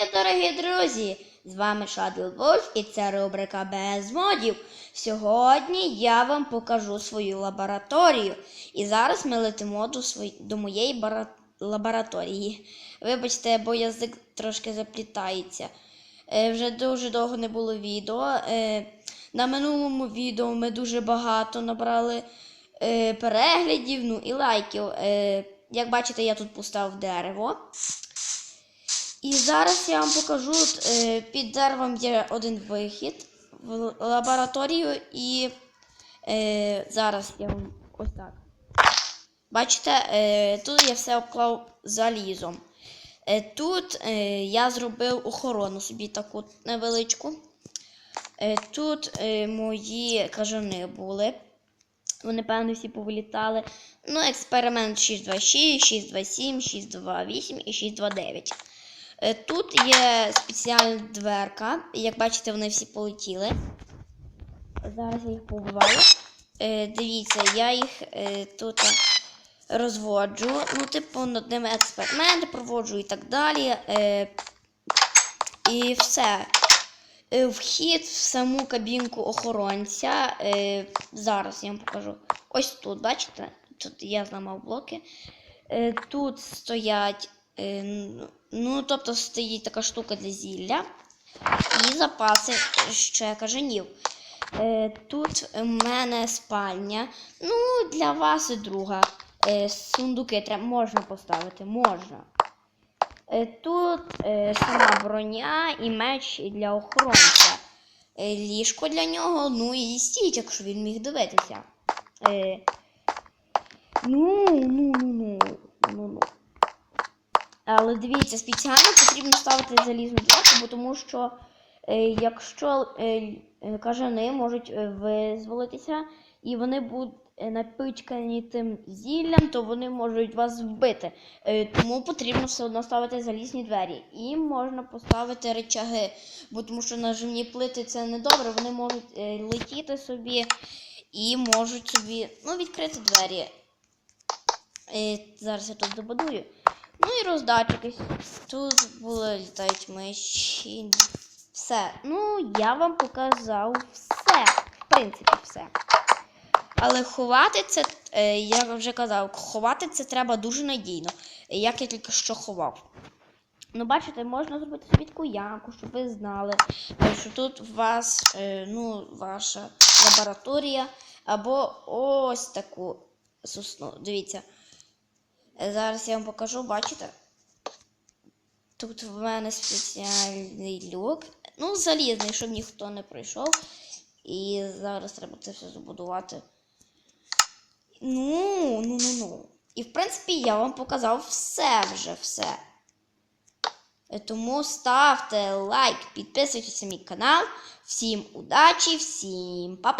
Привіт, дорогі друзі! З вами Shadow Wolf і це рубрика без модів. Сьогодні я вам покажу свою лабораторію. І зараз ми летимо до, свої... до моєї бара... лабораторії. Вибачте, бо язик трошки заплітається. Е, вже дуже довго не було відео. Е, на минулому відео ми дуже багато набрали е, переглядів ну, і лайків. Е, як бачите, я тут поставив дерево. І зараз я вам покажу е, під деревом є один вихід в лабораторію, і е, зараз я вам ось так. Бачите, е, тут я все обклав залізом. Тут я зробив охорону собі таку невеличку. Тут мої кажани були. Вони, певно, всі повилітали. Ну, експеримент 626, 627, 628 і 629. Е, Тут є спеціальна дверка. Як бачите, вони всі полетіли. Зараз я їх побиваю. Е, дивіться, я їх е, тут розводжу. Ну, типу, над ними експерименти проводжу і так далі. І все. Вхід в саму кабінку охоронця. Зараз я вам покажу. Ось тут, бачите? Тут я зламав блоки. Тут стоять. Е, ну, тобто стоїть така штука для зілля. І запаси ще кажанів. Е, тут в мене спальня. Ну, для вас і друга. Е, сундуки треба, можна поставити, можна. Тут сама броня і меч для охоронця. Ліжко для нього, ну і стіч, якщо він міг дивитися. Ну, ну, ну, ну, ну, ну. Але дивіться, спеціально потрібно ставити залізну дверку, тому що е, якщо е, е, кажани можуть визволитися і вони будуть напичкані тим зіллям, то вони можуть вас вбити. Тому потрібно все одно ставити залізні двері. І можна поставити речаги, бо тому що наживні плити це не добре, вони можуть летіти собі і можуть собі ну, відкрити двері. Зараз я тут добудую. Ну і роздатчики. Тут були літають миші. Все. Ну, я вам показав все. В принципі, все. Але ховати це, е, я вже казав, ховати це треба дуже надійно, як я тільки що ховав. Ну, бачите, можна зробити собі ямку, щоб ви знали, е, що тут у вас, е, ну, ваша лабораторія, або ось таку сосну. Дивіться. Зараз я вам покажу, бачите? Тут в мене спеціальний люк. Ну, залізний, щоб ніхто не пройшов. І зараз треба це все забудувати. Ну, ну, ну, ну. І в принципі я вам показав все вже все. Е, Тому ставте лайк, підписуйтесь на мій канал. Всім удачі, всім па-па!